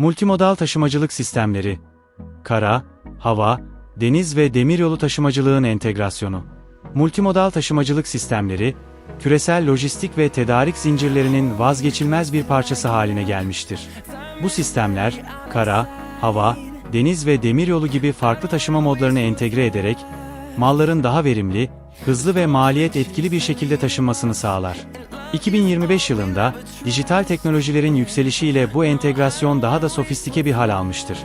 Multimodal taşımacılık sistemleri, kara, hava, deniz ve demiryolu taşımacılığın entegrasyonu. Multimodal taşımacılık sistemleri, küresel lojistik ve tedarik zincirlerinin vazgeçilmez bir parçası haline gelmiştir. Bu sistemler, kara, hava, deniz ve demiryolu gibi farklı taşıma modlarını entegre ederek, malların daha verimli, hızlı ve maliyet etkili bir şekilde taşınmasını sağlar. 2025 yılında, dijital teknolojilerin yükselişiyle bu entegrasyon daha da sofistike bir hal almıştır.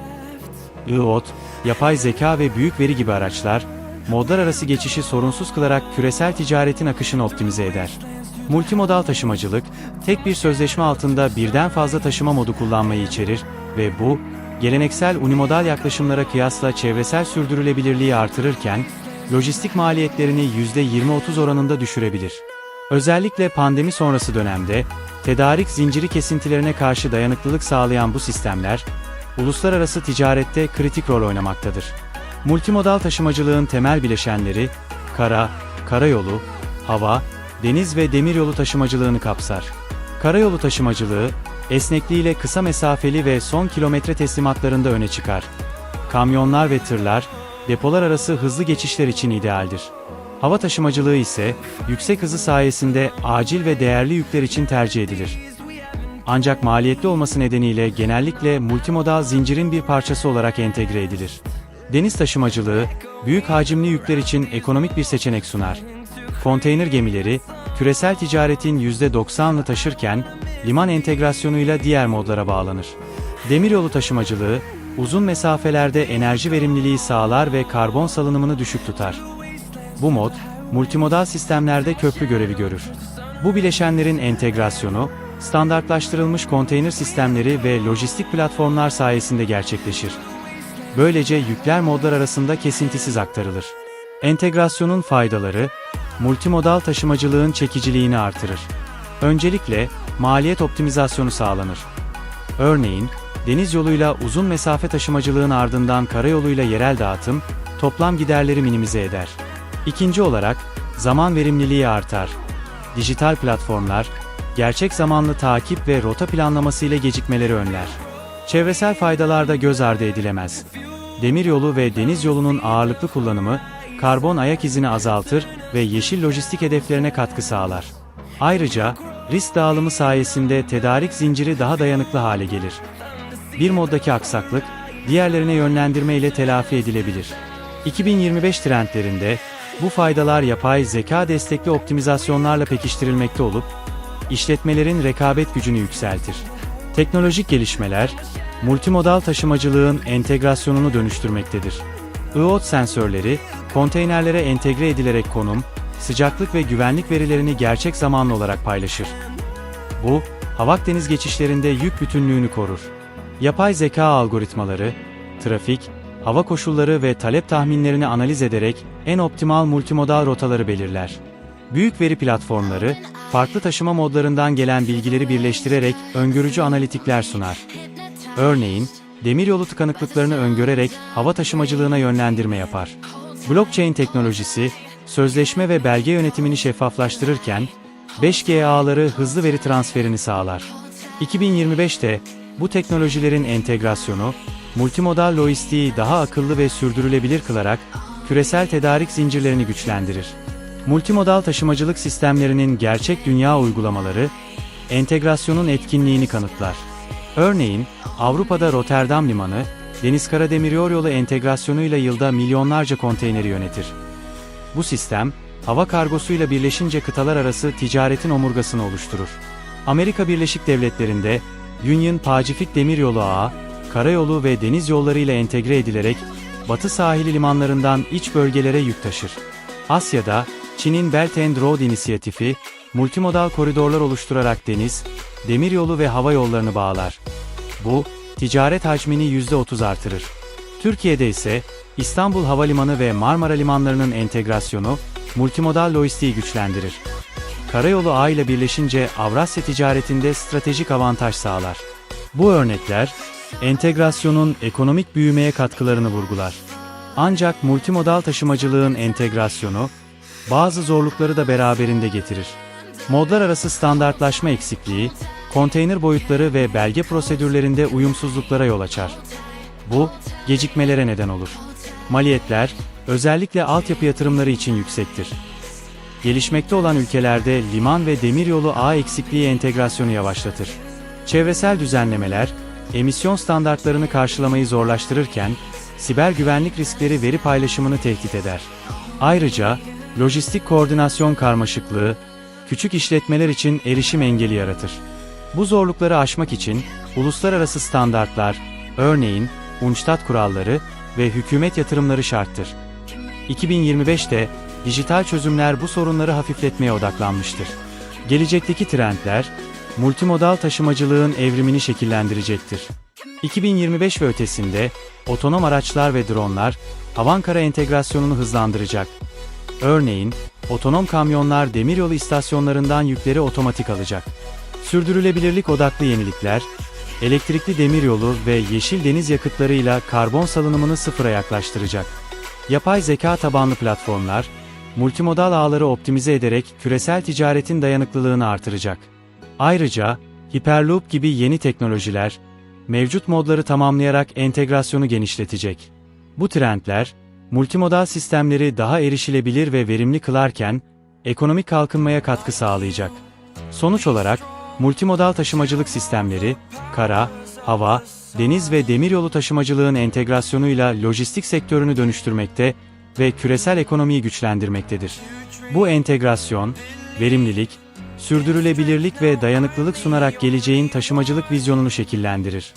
IoT, yapay zeka ve büyük veri gibi araçlar, modlar arası geçişi sorunsuz kılarak küresel ticaretin akışını optimize eder. Multimodal taşımacılık, tek bir sözleşme altında birden fazla taşıma modu kullanmayı içerir ve bu, geleneksel unimodal yaklaşımlara kıyasla çevresel sürdürülebilirliği artırırken, lojistik maliyetlerini %20-30 oranında düşürebilir. Özellikle pandemi sonrası dönemde, tedarik zinciri kesintilerine karşı dayanıklılık sağlayan bu sistemler, uluslararası ticarette kritik rol oynamaktadır. Multimodal taşımacılığın temel bileşenleri, kara, karayolu, hava, deniz ve demiryolu taşımacılığını kapsar. Karayolu taşımacılığı, esnekliğiyle kısa mesafeli ve son kilometre teslimatlarında öne çıkar. Kamyonlar ve tırlar, depolar arası hızlı geçişler için idealdir. Hava taşımacılığı ise, yüksek hızı sayesinde acil ve değerli yükler için tercih edilir. Ancak maliyetli olması nedeniyle genellikle multimodal zincirin bir parçası olarak entegre edilir. Deniz taşımacılığı, büyük hacimli yükler için ekonomik bir seçenek sunar. Konteyner gemileri, küresel ticaretin %90'ını taşırken, liman entegrasyonuyla diğer modlara bağlanır. Demiryolu taşımacılığı, uzun mesafelerde enerji verimliliği sağlar ve karbon salınımını düşük tutar. Bu mod, multimodal sistemlerde köprü görevi görür. Bu bileşenlerin entegrasyonu, standartlaştırılmış konteyner sistemleri ve lojistik platformlar sayesinde gerçekleşir. Böylece yükler modlar arasında kesintisiz aktarılır. Entegrasyonun faydaları, multimodal taşımacılığın çekiciliğini artırır. Öncelikle, maliyet optimizasyonu sağlanır. Örneğin, deniz yoluyla uzun mesafe taşımacılığın ardından karayoluyla yerel dağıtım, toplam giderleri minimize eder. İkinci olarak, zaman verimliliği artar. Dijital platformlar, gerçek zamanlı takip ve rota planlaması ile gecikmeleri önler. Çevresel faydalar da göz ardı edilemez. Demiryolu ve deniz yolunun ağırlıklı kullanımı, karbon ayak izini azaltır ve yeşil lojistik hedeflerine katkı sağlar. Ayrıca, risk dağılımı sayesinde tedarik zinciri daha dayanıklı hale gelir. Bir moddaki aksaklık, diğerlerine yönlendirme ile telafi edilebilir. 2025 trendlerinde, bu faydalar yapay zeka destekli optimizasyonlarla pekiştirilmekte olup, işletmelerin rekabet gücünü yükseltir. Teknolojik gelişmeler, multimodal taşımacılığın entegrasyonunu dönüştürmektedir. IoT sensörleri, konteynerlere entegre edilerek konum, sıcaklık ve güvenlik verilerini gerçek zamanlı olarak paylaşır. Bu, havak deniz geçişlerinde yük bütünlüğünü korur. Yapay zeka algoritmaları, trafik, hava koşulları ve talep tahminlerini analiz ederek en optimal multimodal rotaları belirler. Büyük veri platformları, farklı taşıma modlarından gelen bilgileri birleştirerek öngörücü analitikler sunar. Örneğin, demiryolu tıkanıklıklarını öngörerek hava taşımacılığına yönlendirme yapar. Blockchain teknolojisi, sözleşme ve belge yönetimini şeffaflaştırırken, 5G ağları hızlı veri transferini sağlar. 2025'te bu teknolojilerin entegrasyonu, multimodal lojistiği daha akıllı ve sürdürülebilir kılarak küresel tedarik zincirlerini güçlendirir. Multimodal taşımacılık sistemlerinin gerçek dünya uygulamaları, entegrasyonun etkinliğini kanıtlar. Örneğin, Avrupa'da Rotterdam Limanı, Deniz-Kara Demiryolu entegrasyonuyla yılda milyonlarca konteyneri yönetir. Bu sistem, hava kargosuyla birleşince kıtalar arası ticaretin omurgasını oluşturur. Amerika Birleşik Devletleri'nde, Union Pacific Demiryolu ağı, karayolu ve deniz yolları ile entegre edilerek, batı sahili limanlarından iç bölgelere yük taşır. Asya'da, Çin'in Belt and Road inisiyatifi, multimodal koridorlar oluşturarak deniz, demiryolu ve hava yollarını bağlar. Bu, ticaret hacmini %30 artırır. Türkiye'de ise, İstanbul Havalimanı ve Marmara limanlarının entegrasyonu, multimodal lojistiği güçlendirir. Karayolu ağ ile birleşince Avrasya ticaretinde stratejik avantaj sağlar. Bu örnekler, entegrasyonun ekonomik büyümeye katkılarını vurgular. Ancak multimodal taşımacılığın entegrasyonu, bazı zorlukları da beraberinde getirir. Modlar arası standartlaşma eksikliği, konteyner boyutları ve belge prosedürlerinde uyumsuzluklara yol açar. Bu, gecikmelere neden olur. Maliyetler, özellikle altyapı yatırımları için yüksektir. Gelişmekte olan ülkelerde liman ve demiryolu ağ eksikliği entegrasyonu yavaşlatır. Çevresel düzenlemeler, emisyon standartlarını karşılamayı zorlaştırırken, siber güvenlik riskleri veri paylaşımını tehdit eder. Ayrıca, lojistik koordinasyon karmaşıklığı, küçük işletmeler için erişim engeli yaratır. Bu zorlukları aşmak için, uluslararası standartlar, örneğin, UNCTAD kuralları ve hükümet yatırımları şarttır. 2025'te dijital çözümler bu sorunları hafifletmeye odaklanmıştır. Gelecekteki trendler, multimodal taşımacılığın evrimini şekillendirecektir. 2025 ve ötesinde otonom araçlar ve dronlar havankara entegrasyonunu hızlandıracak. Örneğin, otonom kamyonlar demiryolu istasyonlarından yükleri otomatik alacak. Sürdürülebilirlik odaklı yenilikler, elektrikli demiryolu ve yeşil deniz yakıtlarıyla karbon salınımını sıfıra yaklaştıracak. Yapay zeka tabanlı platformlar, multimodal ağları optimize ederek küresel ticaretin dayanıklılığını artıracak. Ayrıca, Hyperloop gibi yeni teknolojiler, mevcut modları tamamlayarak entegrasyonu genişletecek. Bu trendler, multimodal sistemleri daha erişilebilir ve verimli kılarken, ekonomik kalkınmaya katkı sağlayacak. Sonuç olarak, multimodal taşımacılık sistemleri, kara, hava, deniz ve demiryolu taşımacılığın entegrasyonuyla lojistik sektörünü dönüştürmekte ve küresel ekonomiyi güçlendirmektedir. Bu entegrasyon, verimlilik, sürdürülebilirlik ve dayanıklılık sunarak geleceğin taşımacılık vizyonunu şekillendirir.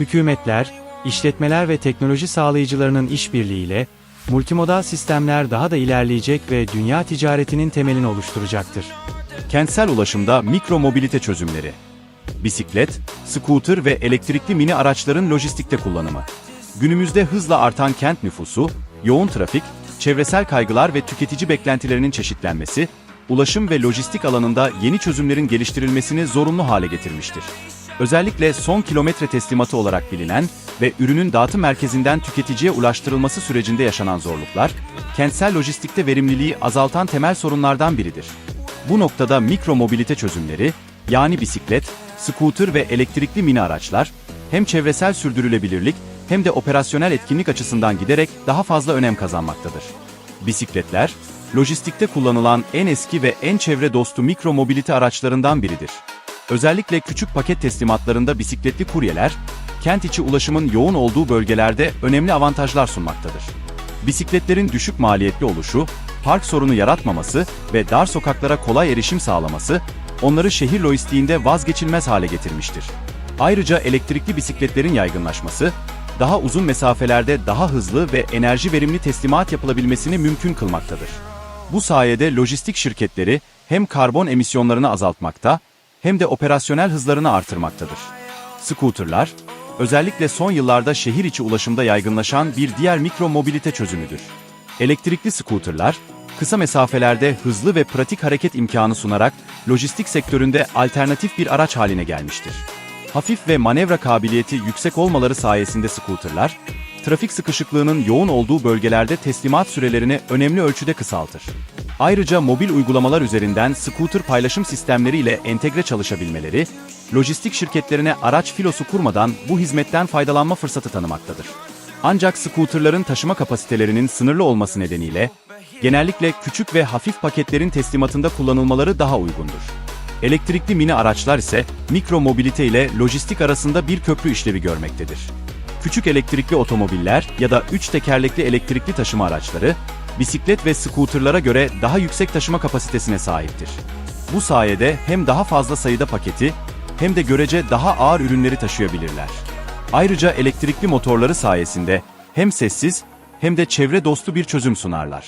Hükümetler, işletmeler ve teknoloji sağlayıcılarının işbirliğiyle, multimodal sistemler daha da ilerleyecek ve dünya ticaretinin temelini oluşturacaktır. Kentsel ulaşımda mikro mobilite çözümleri. Bisiklet, scooter ve elektrikli mini araçların lojistikte kullanımı. Günümüzde hızla artan kent nüfusu, yoğun trafik, çevresel kaygılar ve tüketici beklentilerinin çeşitlenmesi, ulaşım ve lojistik alanında yeni çözümlerin geliştirilmesini zorunlu hale getirmiştir. Özellikle son kilometre teslimatı olarak bilinen ve ürünün dağıtım merkezinden tüketiciye ulaştırılması sürecinde yaşanan zorluklar, kentsel lojistikte verimliliği azaltan temel sorunlardan biridir. Bu noktada mikro mobilite çözümleri, yani bisiklet, scooter ve elektrikli mini araçlar, hem çevresel sürdürülebilirlik hem de operasyonel etkinlik açısından giderek daha fazla önem kazanmaktadır. Bisikletler, lojistikte kullanılan en eski ve en çevre dostu mikro mobilite araçlarından biridir. Özellikle küçük paket teslimatlarında bisikletli kuryeler, kent içi ulaşımın yoğun olduğu bölgelerde önemli avantajlar sunmaktadır. Bisikletlerin düşük maliyetli oluşu, park sorunu yaratmaması ve dar sokaklara kolay erişim sağlaması, onları şehir lojistiğinde vazgeçilmez hale getirmiştir. Ayrıca elektrikli bisikletlerin yaygınlaşması, daha uzun mesafelerde daha hızlı ve enerji verimli teslimat yapılabilmesini mümkün kılmaktadır. Bu sayede lojistik şirketleri hem karbon emisyonlarını azaltmakta hem de operasyonel hızlarını artırmaktadır. Scooterlar, özellikle son yıllarda şehir içi ulaşımda yaygınlaşan bir diğer mikro mobilite çözümüdür. Elektrikli scooterlar, kısa mesafelerde hızlı ve pratik hareket imkanı sunarak lojistik sektöründe alternatif bir araç haline gelmiştir. Hafif ve manevra kabiliyeti yüksek olmaları sayesinde scooterlar, trafik sıkışıklığının yoğun olduğu bölgelerde teslimat sürelerini önemli ölçüde kısaltır. Ayrıca mobil uygulamalar üzerinden scooter paylaşım sistemleri ile entegre çalışabilmeleri, lojistik şirketlerine araç filosu kurmadan bu hizmetten faydalanma fırsatı tanımaktadır. Ancak scooterların taşıma kapasitelerinin sınırlı olması nedeniyle, genellikle küçük ve hafif paketlerin teslimatında kullanılmaları daha uygundur. Elektrikli mini araçlar ise mikro mobilite ile lojistik arasında bir köprü işlevi görmektedir. Küçük elektrikli otomobiller ya da üç tekerlekli elektrikli taşıma araçları, bisiklet ve scooterlara göre daha yüksek taşıma kapasitesine sahiptir. Bu sayede hem daha fazla sayıda paketi hem de görece daha ağır ürünleri taşıyabilirler. Ayrıca elektrikli motorları sayesinde hem sessiz hem de çevre dostu bir çözüm sunarlar.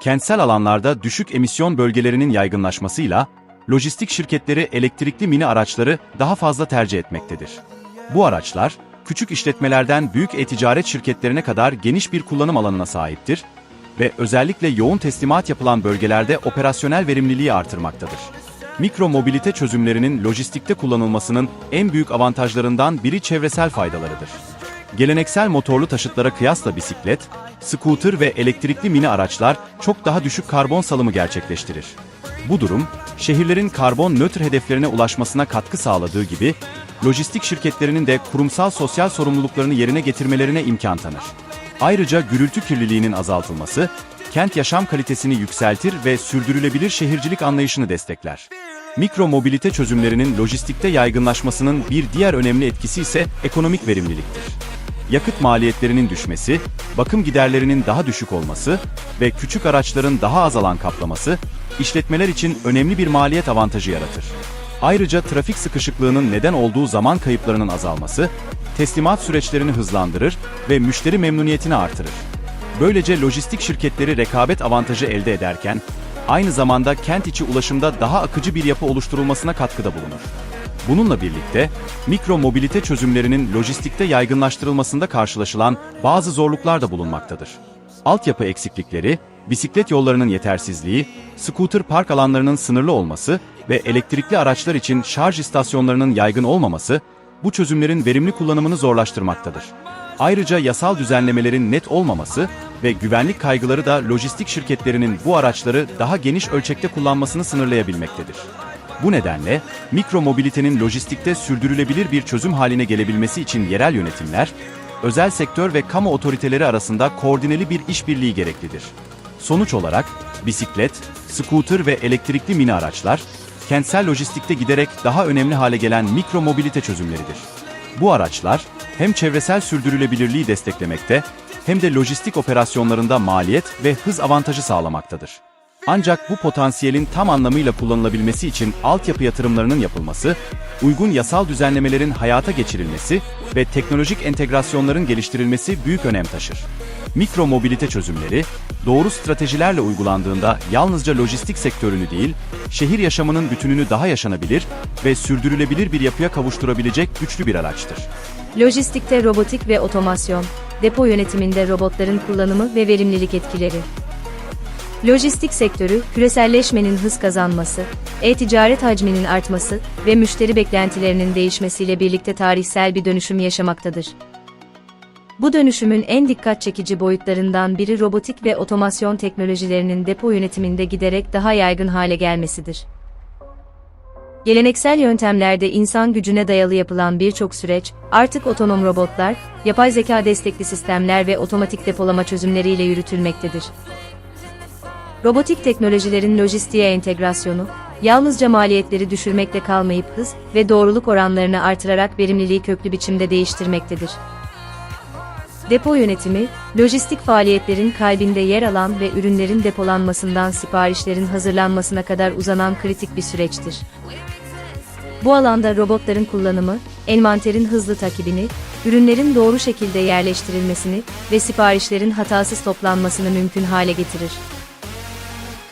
Kentsel alanlarda düşük emisyon bölgelerinin yaygınlaşmasıyla lojistik şirketleri elektrikli mini araçları daha fazla tercih etmektedir. Bu araçlar, küçük işletmelerden büyük e-ticaret şirketlerine kadar geniş bir kullanım alanına sahiptir ve özellikle yoğun teslimat yapılan bölgelerde operasyonel verimliliği artırmaktadır. Mikro mobilite çözümlerinin lojistikte kullanılmasının en büyük avantajlarından biri çevresel faydalarıdır. Geleneksel motorlu taşıtlara kıyasla bisiklet, scooter ve elektrikli mini araçlar çok daha düşük karbon salımı gerçekleştirir. Bu durum, şehirlerin karbon nötr hedeflerine ulaşmasına katkı sağladığı gibi, lojistik şirketlerinin de kurumsal sosyal sorumluluklarını yerine getirmelerine imkan tanır. Ayrıca gürültü kirliliğinin azaltılması, kent yaşam kalitesini yükseltir ve sürdürülebilir şehircilik anlayışını destekler. Mikro mobilite çözümlerinin lojistikte yaygınlaşmasının bir diğer önemli etkisi ise ekonomik verimliliktir. Yakıt maliyetlerinin düşmesi, bakım giderlerinin daha düşük olması ve küçük araçların daha az alan kaplaması, işletmeler için önemli bir maliyet avantajı yaratır. Ayrıca trafik sıkışıklığının neden olduğu zaman kayıplarının azalması, teslimat süreçlerini hızlandırır ve müşteri memnuniyetini artırır. Böylece lojistik şirketleri rekabet avantajı elde ederken, aynı zamanda kent içi ulaşımda daha akıcı bir yapı oluşturulmasına katkıda bulunur. Bununla birlikte, mikro mobilite çözümlerinin lojistikte yaygınlaştırılmasında karşılaşılan bazı zorluklar da bulunmaktadır. Altyapı eksiklikleri, bisiklet yollarının yetersizliği, scooter park alanlarının sınırlı olması ve elektrikli araçlar için şarj istasyonlarının yaygın olmaması, bu çözümlerin verimli kullanımını zorlaştırmaktadır. Ayrıca yasal düzenlemelerin net olmaması ve güvenlik kaygıları da lojistik şirketlerinin bu araçları daha geniş ölçekte kullanmasını sınırlayabilmektedir. Bu nedenle mikro mobilitenin lojistikte sürdürülebilir bir çözüm haline gelebilmesi için yerel yönetimler, özel sektör ve kamu otoriteleri arasında koordineli bir işbirliği gereklidir. Sonuç olarak bisiklet, scooter ve elektrikli mini araçlar, kentsel lojistikte giderek daha önemli hale gelen mikro mobilite çözümleridir. Bu araçlar hem çevresel sürdürülebilirliği desteklemekte hem de lojistik operasyonlarında maliyet ve hız avantajı sağlamaktadır. Ancak bu potansiyelin tam anlamıyla kullanılabilmesi için altyapı yatırımlarının yapılması, uygun yasal düzenlemelerin hayata geçirilmesi ve teknolojik entegrasyonların geliştirilmesi büyük önem taşır. Mikro mobilite çözümleri, doğru stratejilerle uygulandığında yalnızca lojistik sektörünü değil, şehir yaşamının bütününü daha yaşanabilir ve sürdürülebilir bir yapıya kavuşturabilecek güçlü bir araçtır. Lojistikte robotik ve otomasyon, depo yönetiminde robotların kullanımı ve verimlilik etkileri. Lojistik sektörü, küreselleşmenin hız kazanması, e-ticaret hacminin artması ve müşteri beklentilerinin değişmesiyle birlikte tarihsel bir dönüşüm yaşamaktadır. Bu dönüşümün en dikkat çekici boyutlarından biri robotik ve otomasyon teknolojilerinin depo yönetiminde giderek daha yaygın hale gelmesidir. Geleneksel yöntemlerde insan gücüne dayalı yapılan birçok süreç, artık otonom robotlar, yapay zeka destekli sistemler ve otomatik depolama çözümleriyle yürütülmektedir. Robotik teknolojilerin lojistiğe entegrasyonu, yalnızca maliyetleri düşürmekle kalmayıp hız ve doğruluk oranlarını artırarak verimliliği köklü biçimde değiştirmektedir. Depo yönetimi, lojistik faaliyetlerin kalbinde yer alan ve ürünlerin depolanmasından siparişlerin hazırlanmasına kadar uzanan kritik bir süreçtir. Bu alanda robotların kullanımı, envanterin hızlı takibini, ürünlerin doğru şekilde yerleştirilmesini ve siparişlerin hatasız toplanmasını mümkün hale getirir.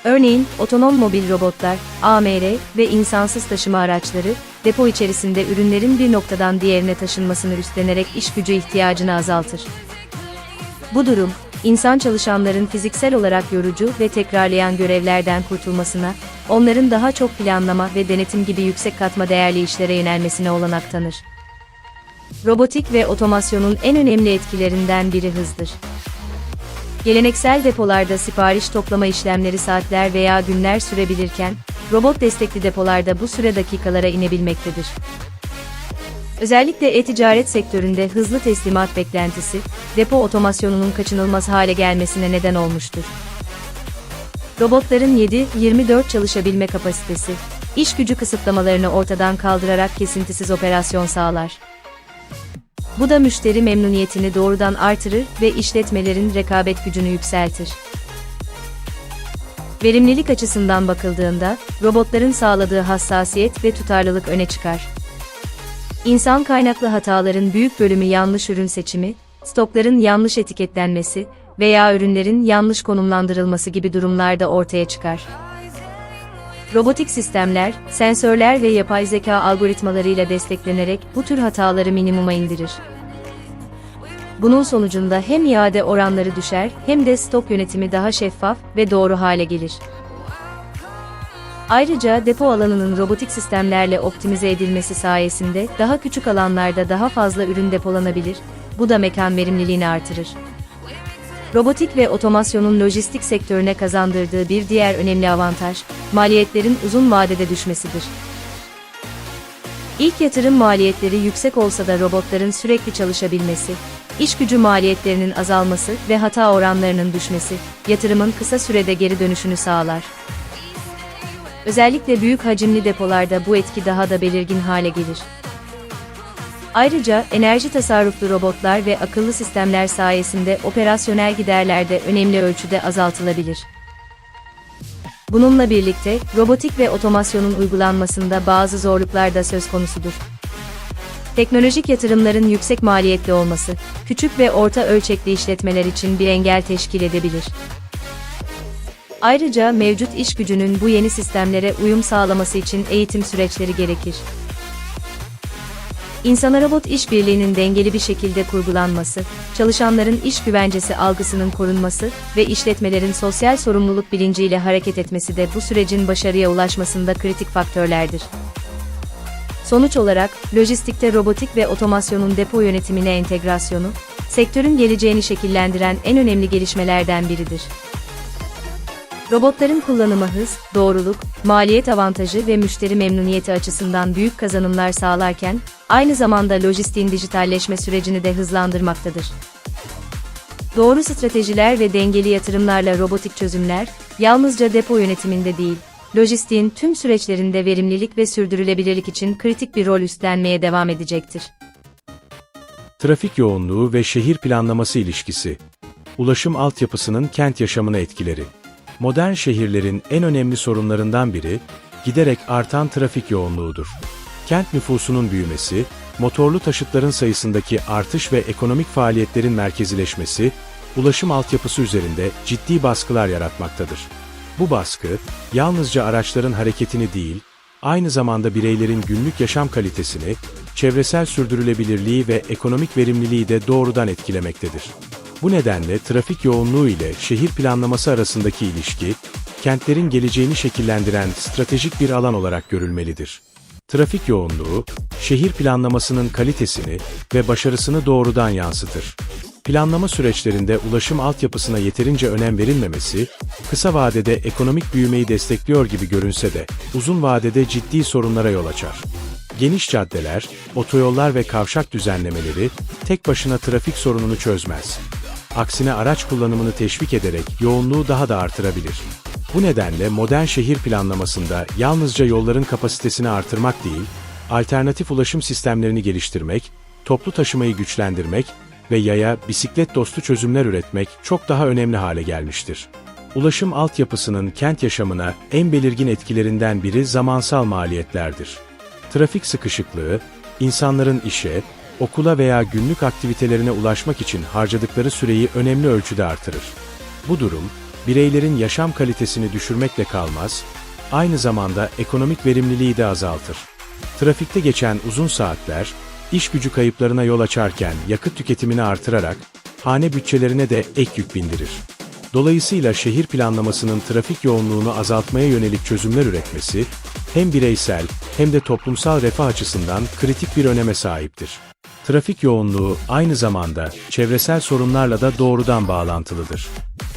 Örneğin, otonom mobil robotlar, AMR ve insansız taşıma araçları, depo içerisinde ürünlerin bir noktadan diğerine taşınmasını üstlenerek iş gücü ihtiyacını azaltır. Bu durum, insan çalışanların fiziksel olarak yorucu ve tekrarlayan görevlerden kurtulmasına, onların daha çok planlama ve denetim gibi yüksek katma değerli işlere yönelmesine olanak tanır. Robotik ve otomasyonun en önemli etkilerinden biri hızdır. Geleneksel depolarda sipariş toplama işlemleri saatler veya günler sürebilirken, robot destekli depolarda bu süre dakikalara inebilmektedir. Özellikle e-ticaret sektöründe hızlı teslimat beklentisi, depo otomasyonunun kaçınılmaz hale gelmesine neden olmuştur. Robotların 7-24 çalışabilme kapasitesi, iş gücü kısıtlamalarını ortadan kaldırarak kesintisiz operasyon sağlar. Bu da müşteri memnuniyetini doğrudan artırır ve işletmelerin rekabet gücünü yükseltir. Verimlilik açısından bakıldığında, robotların sağladığı hassasiyet ve tutarlılık öne çıkar. İnsan kaynaklı hataların büyük bölümü yanlış ürün seçimi, stokların yanlış etiketlenmesi veya ürünlerin yanlış konumlandırılması gibi durumlarda ortaya çıkar. Robotik sistemler, sensörler ve yapay zeka algoritmalarıyla desteklenerek bu tür hataları minimuma indirir. Bunun sonucunda hem iade oranları düşer hem de stok yönetimi daha şeffaf ve doğru hale gelir. Ayrıca depo alanının robotik sistemlerle optimize edilmesi sayesinde daha küçük alanlarda daha fazla ürün depolanabilir, bu da mekan verimliliğini artırır. Robotik ve otomasyonun lojistik sektörüne kazandırdığı bir diğer önemli avantaj, maliyetlerin uzun vadede düşmesidir. İlk yatırım maliyetleri yüksek olsa da robotların sürekli çalışabilmesi, iş gücü maliyetlerinin azalması ve hata oranlarının düşmesi, yatırımın kısa sürede geri dönüşünü sağlar. Özellikle büyük hacimli depolarda bu etki daha da belirgin hale gelir. Ayrıca enerji tasarruflu robotlar ve akıllı sistemler sayesinde operasyonel giderler de önemli ölçüde azaltılabilir. Bununla birlikte robotik ve otomasyonun uygulanmasında bazı zorluklar da söz konusudur. Teknolojik yatırımların yüksek maliyetli olması, küçük ve orta ölçekli işletmeler için bir engel teşkil edebilir. Ayrıca mevcut iş gücünün bu yeni sistemlere uyum sağlaması için eğitim süreçleri gerekir. İnsana-robot işbirliğinin dengeli bir şekilde kurgulanması, çalışanların iş güvencesi algısının korunması ve işletmelerin sosyal sorumluluk bilinciyle hareket etmesi de bu sürecin başarıya ulaşmasında kritik faktörlerdir. Sonuç olarak, lojistikte robotik ve otomasyonun depo yönetimine entegrasyonu, sektörün geleceğini şekillendiren en önemli gelişmelerden biridir. Robotların kullanımı hız, doğruluk, maliyet avantajı ve müşteri memnuniyeti açısından büyük kazanımlar sağlarken, aynı zamanda lojistiğin dijitalleşme sürecini de hızlandırmaktadır. Doğru stratejiler ve dengeli yatırımlarla robotik çözümler, yalnızca depo yönetiminde değil, lojistiğin tüm süreçlerinde verimlilik ve sürdürülebilirlik için kritik bir rol üstlenmeye devam edecektir. Trafik yoğunluğu ve şehir planlaması ilişkisi. Ulaşım altyapısının kent yaşamına etkileri. Modern şehirlerin en önemli sorunlarından biri, giderek artan trafik yoğunluğudur. Kent nüfusunun büyümesi, motorlu taşıtların sayısındaki artış ve ekonomik faaliyetlerin merkezileşmesi, ulaşım altyapısı üzerinde ciddi baskılar yaratmaktadır. Bu baskı, yalnızca araçların hareketini değil, aynı zamanda bireylerin günlük yaşam kalitesini, çevresel sürdürülebilirliği ve ekonomik verimliliği de doğrudan etkilemektedir. Bu nedenle trafik yoğunluğu ile şehir planlaması arasındaki ilişki, kentlerin geleceğini şekillendiren stratejik bir alan olarak görülmelidir. Trafik yoğunluğu, şehir planlamasının kalitesini ve başarısını doğrudan yansıtır. Planlama süreçlerinde ulaşım altyapısına yeterince önem verilmemesi, kısa vadede ekonomik büyümeyi destekliyor gibi görünse de, uzun vadede ciddi sorunlara yol açar. Geniş caddeler, otoyollar ve kavşak düzenlemeleri tek başına trafik sorununu çözmez. Aksine araç kullanımını teşvik ederek yoğunluğu daha da artırabilir. Bu nedenle modern şehir planlamasında yalnızca yolların kapasitesini artırmak değil, alternatif ulaşım sistemlerini geliştirmek, toplu taşımayı güçlendirmek ve yaya, bisiklet dostu çözümler üretmek çok daha önemli hale gelmiştir. Ulaşım altyapısının kent yaşamına en belirgin etkilerinden biri zamansal maliyetlerdir. Trafik sıkışıklığı, insanların işe, okula veya günlük aktivitelerine ulaşmak için harcadıkları süreyi önemli ölçüde artırır. Bu durum, bireylerin yaşam kalitesini düşürmekle kalmaz, aynı zamanda ekonomik verimliliği de azaltır. Trafikte geçen uzun saatler, iş gücü kayıplarına yol açarken yakıt tüketimini artırarak, hane bütçelerine de ek yük bindirir. Dolayısıyla şehir planlamasının trafik yoğunluğunu azaltmaya yönelik çözümler üretmesi, hem bireysel hem de toplumsal refah açısından kritik bir öneme sahiptir. Trafik yoğunluğu aynı zamanda çevresel sorunlarla da doğrudan bağlantılıdır.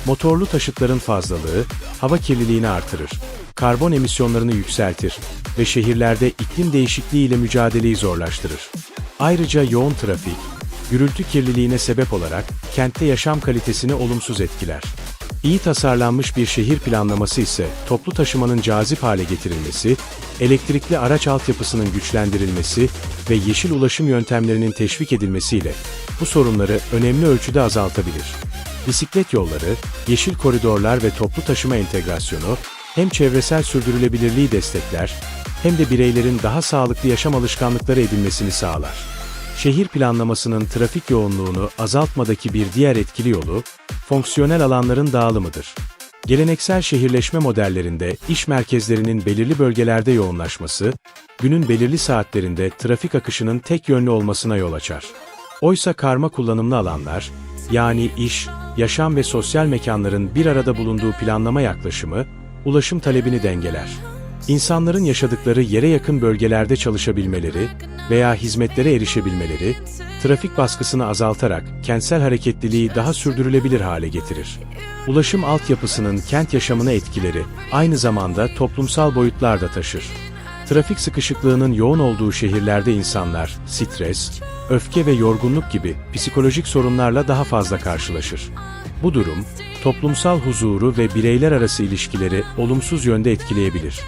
Motorlu taşıtların fazlalığı hava kirliliğini artırır, karbon emisyonlarını yükseltir ve şehirlerde iklim değişikliği ile mücadeleyi zorlaştırır. Ayrıca yoğun trafik, gürültü kirliliğine sebep olarak kentte yaşam kalitesini olumsuz etkiler. İyi tasarlanmış bir şehir planlaması ise toplu taşımanın cazip hale getirilmesi, elektrikli araç altyapısının güçlendirilmesi ve yeşil ulaşım yöntemlerinin teşvik edilmesiyle bu sorunları önemli ölçüde azaltabilir. Bisiklet yolları, yeşil koridorlar ve toplu taşıma entegrasyonu hem çevresel sürdürülebilirliği destekler hem de bireylerin daha sağlıklı yaşam alışkanlıkları edinmesini sağlar. Şehir planlamasının trafik yoğunluğunu azaltmadaki bir diğer etkili yolu, fonksiyonel alanların dağılımıdır. Geleneksel şehirleşme modellerinde iş merkezlerinin belirli bölgelerde yoğunlaşması, günün belirli saatlerinde trafik akışının tek yönlü olmasına yol açar. Oysa karma kullanımlı alanlar, yani iş, yaşam ve sosyal mekanların bir arada bulunduğu planlama yaklaşımı, ulaşım talebini dengeler. İnsanların yaşadıkları yere yakın bölgelerde çalışabilmeleri veya hizmetlere erişebilmeleri, trafik baskısını azaltarak kentsel hareketliliği daha sürdürülebilir hale getirir. Ulaşım altyapısının kent yaşamına etkileri aynı zamanda toplumsal boyutlar da taşır. Trafik sıkışıklığının yoğun olduğu şehirlerde insanlar stres, öfke ve yorgunluk gibi psikolojik sorunlarla daha fazla karşılaşır. Bu durum, toplumsal huzuru ve bireyler arası ilişkileri olumsuz yönde etkileyebilir.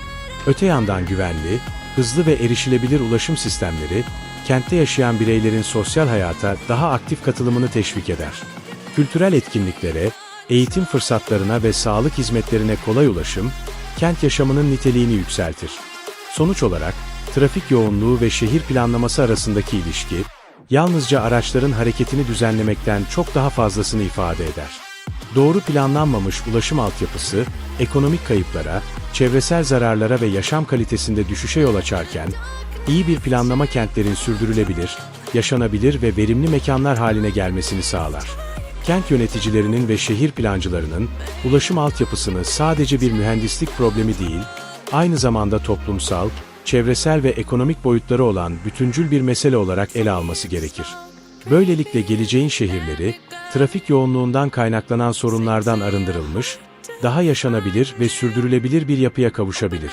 Öte yandan güvenli, hızlı ve erişilebilir ulaşım sistemleri, kentte yaşayan bireylerin sosyal hayata daha aktif katılımını teşvik eder. Kültürel etkinliklere, eğitim fırsatlarına ve sağlık hizmetlerine kolay ulaşım, kent yaşamının niteliğini yükseltir. Sonuç olarak, trafik yoğunluğu ve şehir planlaması arasındaki ilişki, yalnızca araçların hareketini düzenlemekten çok daha fazlasını ifade eder. Doğru planlanmamış ulaşım altyapısı, ekonomik kayıplara, çevresel zararlara ve yaşam kalitesinde düşüşe yol açarken, iyi bir planlama kentlerin sürdürülebilir, yaşanabilir ve verimli mekanlar haline gelmesini sağlar. Kent yöneticilerinin ve şehir plancılarının ulaşım altyapısını sadece bir mühendislik problemi değil, aynı zamanda toplumsal, çevresel ve ekonomik boyutları olan bütüncül bir mesele olarak ele alması gerekir. Böylelikle geleceğin şehirleri, trafik yoğunluğundan kaynaklanan sorunlardan arındırılmış, daha yaşanabilir ve sürdürülebilir bir yapıya kavuşabilir.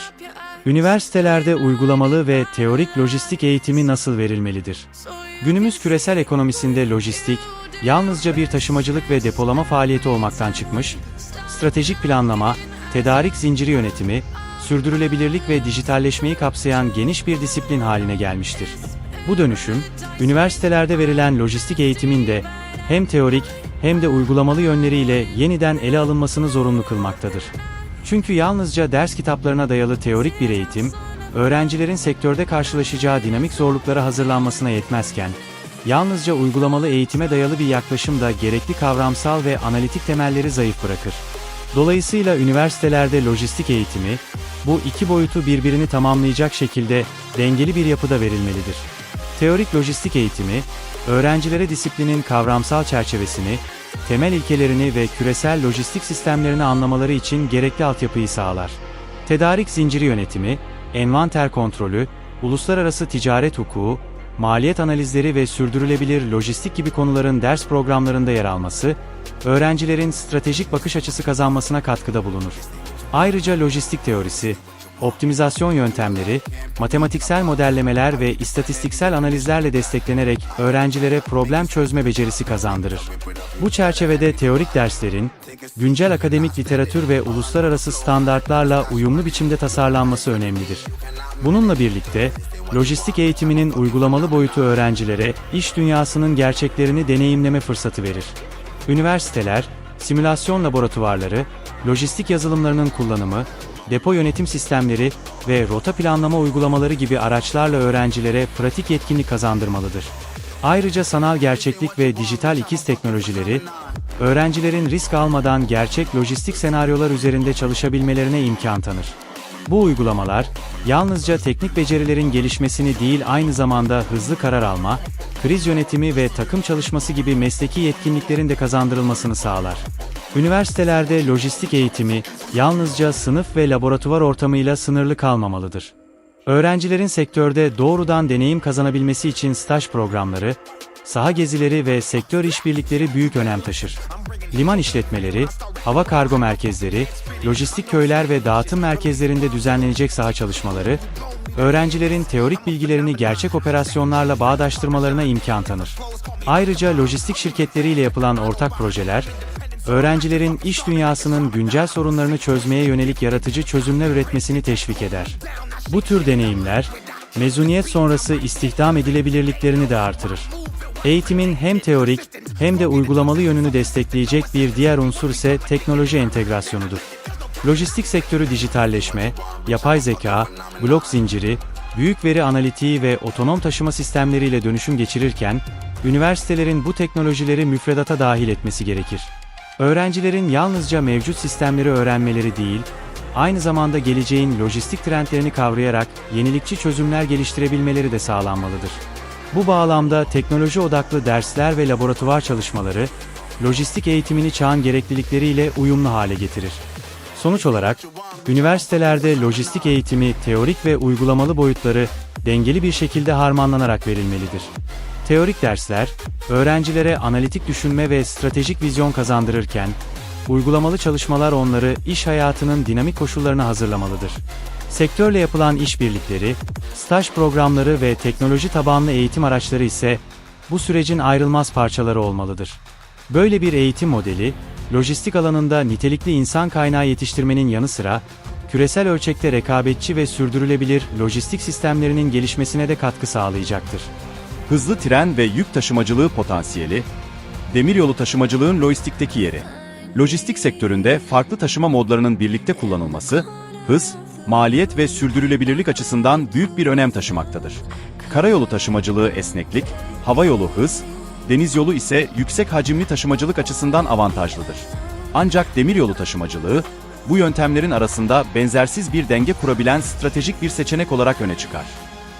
Üniversitelerde uygulamalı ve teorik lojistik eğitimi nasıl verilmelidir? Günümüz küresel ekonomisinde lojistik, yalnızca bir taşımacılık ve depolama faaliyeti olmaktan çıkmış, stratejik planlama, tedarik zinciri yönetimi, sürdürülebilirlik ve dijitalleşmeyi kapsayan geniş bir disiplin haline gelmiştir. Bu dönüşüm, üniversitelerde verilen lojistik eğitimin de hem teorik hem de uygulamalı yönleriyle yeniden ele alınmasını zorunlu kılmaktadır. Çünkü yalnızca ders kitaplarına dayalı teorik bir eğitim, öğrencilerin sektörde karşılaşacağı dinamik zorluklara hazırlanmasına yetmezken, yalnızca uygulamalı eğitime dayalı bir yaklaşım da gerekli kavramsal ve analitik temelleri zayıf bırakır. Dolayısıyla üniversitelerde lojistik eğitimi, bu iki boyutu birbirini tamamlayacak şekilde dengeli bir yapıda verilmelidir. Teorik lojistik eğitimi, öğrencilere disiplinin kavramsal çerçevesini, temel ilkelerini ve küresel lojistik sistemlerini anlamaları için gerekli altyapıyı sağlar. Tedarik zinciri yönetimi, envanter kontrolü, uluslararası ticaret hukuku, maliyet analizleri ve sürdürülebilir lojistik gibi konuların ders programlarında yer alması, öğrencilerin stratejik bakış açısı kazanmasına katkıda bulunur. Ayrıca lojistik teorisi, optimizasyon yöntemleri, matematiksel modellemeler ve istatistiksel analizlerle desteklenerek öğrencilere problem çözme becerisi kazandırır. Bu çerçevede teorik derslerin, güncel akademik literatür ve uluslararası standartlarla uyumlu biçimde tasarlanması önemlidir. Bununla birlikte, lojistik eğitiminin uygulamalı boyutu öğrencilere iş dünyasının gerçeklerini deneyimleme fırsatı verir. Üniversiteler, simülasyon laboratuvarları, lojistik yazılımlarının kullanımı, depo yönetim sistemleri ve rota planlama uygulamaları gibi araçlarla öğrencilere pratik yetkinlik kazandırmalıdır. Ayrıca sanal gerçeklik ve dijital ikiz teknolojileri, öğrencilerin risk almadan gerçek lojistik senaryolar üzerinde çalışabilmelerine imkan tanır. Bu uygulamalar, yalnızca teknik becerilerin gelişmesini değil aynı zamanda hızlı karar alma, kriz yönetimi ve takım çalışması gibi mesleki yetkinliklerin de kazandırılmasını sağlar. Üniversitelerde lojistik eğitimi, yalnızca sınıf ve laboratuvar ortamıyla sınırlı kalmamalıdır. Öğrencilerin sektörde doğrudan deneyim kazanabilmesi için staj programları, saha gezileri ve sektör işbirlikleri büyük önem taşır. Liman işletmeleri, hava kargo merkezleri, lojistik köyler ve dağıtım merkezlerinde düzenlenecek saha çalışmaları, öğrencilerin teorik bilgilerini gerçek operasyonlarla bağdaştırmalarına imkan tanır. Ayrıca lojistik şirketleriyle yapılan ortak projeler, öğrencilerin iş dünyasının güncel sorunlarını çözmeye yönelik yaratıcı çözümler üretmesini teşvik eder. Bu tür deneyimler, mezuniyet sonrası istihdam edilebilirliklerini de artırır. Eğitimin hem teorik hem de uygulamalı yönünü destekleyecek bir diğer unsur ise teknoloji entegrasyonudur. Lojistik sektörü dijitalleşme, yapay zeka, blok zinciri, büyük veri analitiği ve otonom taşıma sistemleriyle dönüşüm geçirirken, üniversitelerin bu teknolojileri müfredata dahil etmesi gerekir. Öğrencilerin yalnızca mevcut sistemleri öğrenmeleri değil, aynı zamanda geleceğin lojistik trendlerini kavrayarak yenilikçi çözümler geliştirebilmeleri de sağlanmalıdır. Bu bağlamda teknoloji odaklı dersler ve laboratuvar çalışmaları, lojistik eğitimini çağın gereklilikleriyle uyumlu hale getirir. Sonuç olarak, Üniversitelerde lojistik eğitimi, teorik ve uygulamalı boyutları dengeli bir şekilde harmanlanarak verilmelidir. Teorik dersler, öğrencilere analitik düşünme ve stratejik vizyon kazandırırken, uygulamalı çalışmalar onları iş hayatının dinamik koşullarına hazırlamalıdır. Sektörle yapılan işbirlikleri, staj programları ve teknoloji tabanlı eğitim araçları ise bu sürecin ayrılmaz parçaları olmalıdır. Böyle bir eğitim modeli, lojistik alanında nitelikli insan kaynağı yetiştirmenin yanı sıra, küresel ölçekte rekabetçi ve sürdürülebilir lojistik sistemlerinin gelişmesine de katkı sağlayacaktır. Hızlı tren ve yük taşımacılığı potansiyeli, demiryolu taşımacılığın lojistikteki yeri. Lojistik sektöründe farklı taşıma modlarının birlikte kullanılması, hız, maliyet ve sürdürülebilirlik açısından büyük bir önem taşımaktadır. Karayolu taşımacılığı esneklik, hava yolu hız, deniz yolu ise yüksek hacimli taşımacılık açısından avantajlıdır. Ancak demiryolu taşımacılığı, bu yöntemlerin arasında benzersiz bir denge kurabilen stratejik bir seçenek olarak öne çıkar.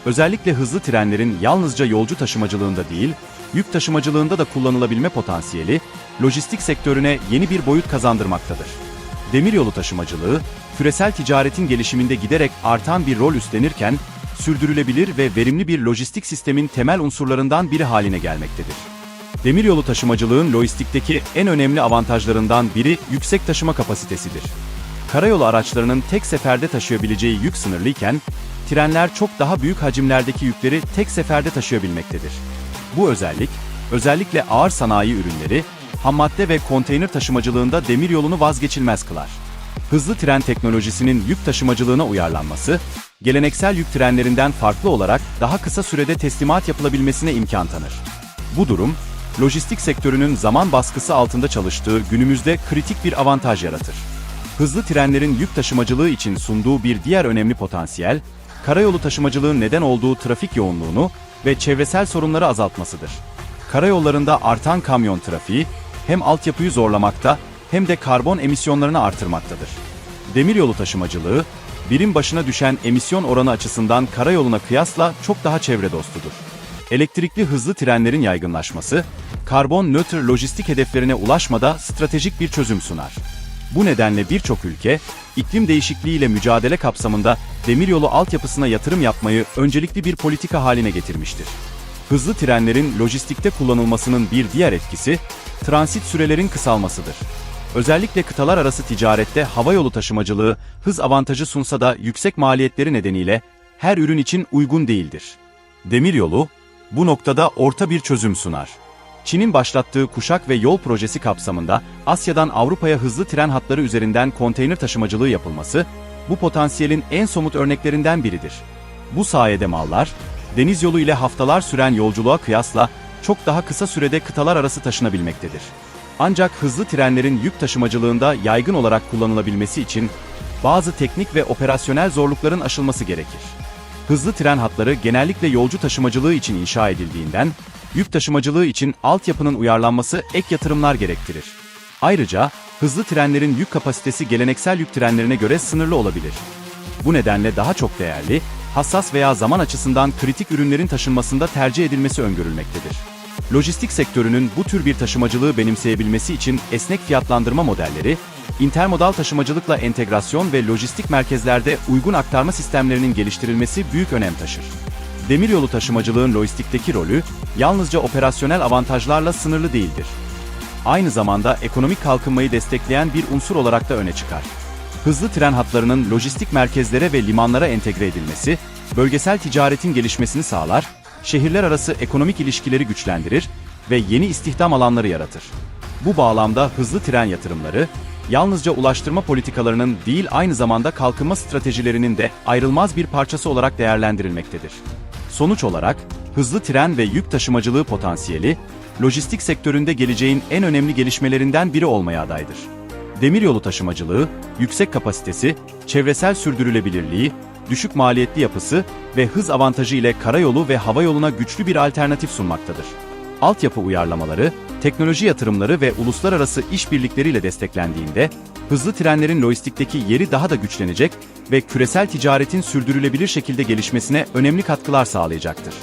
Özellikle hızlı trenlerin yalnızca yolcu taşımacılığında değil, yük taşımacılığında da kullanılabilme potansiyeli, lojistik sektörüne yeni bir boyut kazandırmaktadır. Demiryolu taşımacılığı, küresel ticaretin gelişiminde giderek artan bir rol üstlenirken, sürdürülebilir ve verimli bir lojistik sistemin temel unsurlarından biri haline gelmektedir. Demiryolu taşımacılığın lojistikteki en önemli avantajlarından biri yüksek taşıma kapasitesidir. Karayolu araçlarının tek seferde taşıyabileceği yük sınırlıyken, trenler çok daha büyük hacimlerdeki yükleri tek seferde taşıyabilmektedir. Bu özellik, özellikle ağır sanayi ürünleri, hammadde ve konteyner taşımacılığında demiryolunu vazgeçilmez kılar. Hızlı tren teknolojisinin yük taşımacılığına uyarlanması, geleneksel yük trenlerinden farklı olarak daha kısa sürede teslimat yapılabilmesine imkan tanır. Bu durum, lojistik sektörünün zaman baskısı altında çalıştığı günümüzde kritik bir avantaj yaratır. Hızlı trenlerin yük taşımacılığı için sunduğu bir diğer önemli potansiyel, karayolu taşımacılığın neden olduğu trafik yoğunluğunu ve çevresel sorunları azaltmasıdır. Karayollarında artan kamyon trafiği hem altyapıyı zorlamakta hem de karbon emisyonlarını artırmaktadır. Demiryolu taşımacılığı, birim başına düşen emisyon oranı açısından karayoluna kıyasla çok daha çevre dostudur. Elektrikli hızlı trenlerin yaygınlaşması, karbon nötr lojistik hedeflerine ulaşmada stratejik bir çözüm sunar. Bu nedenle birçok ülke, iklim değişikliğiyle mücadele kapsamında demiryolu altyapısına yatırım yapmayı öncelikli bir politika haline getirmiştir. Hızlı trenlerin lojistikte kullanılmasının bir diğer etkisi, transit sürelerin kısalmasıdır. Özellikle kıtalar arası ticarette havayolu taşımacılığı hız avantajı sunsa da yüksek maliyetleri nedeniyle her ürün için uygun değildir. Demiryolu, bu noktada orta bir çözüm sunar. Çin'in başlattığı kuşak ve yol projesi kapsamında Asya'dan Avrupa'ya hızlı tren hatları üzerinden konteyner taşımacılığı yapılması, bu potansiyelin en somut örneklerinden biridir. Bu sayede mallar, deniz yolu ile haftalar süren yolculuğa kıyasla çok daha kısa sürede kıtalar arası taşınabilmektedir. Ancak hızlı trenlerin yük taşımacılığında yaygın olarak kullanılabilmesi için bazı teknik ve operasyonel zorlukların aşılması gerekir. Hızlı tren hatları genellikle yolcu taşımacılığı için inşa edildiğinden, yük taşımacılığı için altyapının uyarlanması ek yatırımlar gerektirir. Ayrıca, hızlı trenlerin yük kapasitesi geleneksel yük trenlerine göre sınırlı olabilir. Bu nedenle daha çok değerli, hassas veya zaman açısından kritik ürünlerin taşınmasında tercih edilmesi öngörülmektedir. Lojistik sektörünün bu tür bir taşımacılığı benimseyebilmesi için esnek fiyatlandırma modelleri, intermodal taşımacılıkla entegrasyon ve lojistik merkezlerde uygun aktarma sistemlerinin geliştirilmesi büyük önem taşır. Demiryolu taşımacılığın lojistikteki rolü yalnızca operasyonel avantajlarla sınırlı değildir. Aynı zamanda ekonomik kalkınmayı destekleyen bir unsur olarak da öne çıkar. Hızlı tren hatlarının lojistik merkezlere ve limanlara entegre edilmesi, bölgesel ticaretin gelişmesini sağlar, şehirler arası ekonomik ilişkileri güçlendirir ve yeni istihdam alanları yaratır. Bu bağlamda hızlı tren yatırımları, yalnızca ulaştırma politikalarının değil aynı zamanda kalkınma stratejilerinin de ayrılmaz bir parçası olarak değerlendirilmektedir. Sonuç olarak, hızlı tren ve yük taşımacılığı potansiyeli, lojistik sektöründe geleceğin en önemli gelişmelerinden biri olmaya adaydır. Demiryolu taşımacılığı, yüksek kapasitesi, çevresel sürdürülebilirliği, düşük maliyetli yapısı ve hız avantajı ile karayolu ve havayoluna güçlü bir alternatif sunmaktadır. Altyapı uyarlamaları, teknoloji yatırımları ve uluslararası işbirlikleriyle desteklendiğinde, hızlı trenlerin lojistikteki yeri daha da güçlenecek ve küresel ticaretin sürdürülebilir şekilde gelişmesine önemli katkılar sağlayacaktır.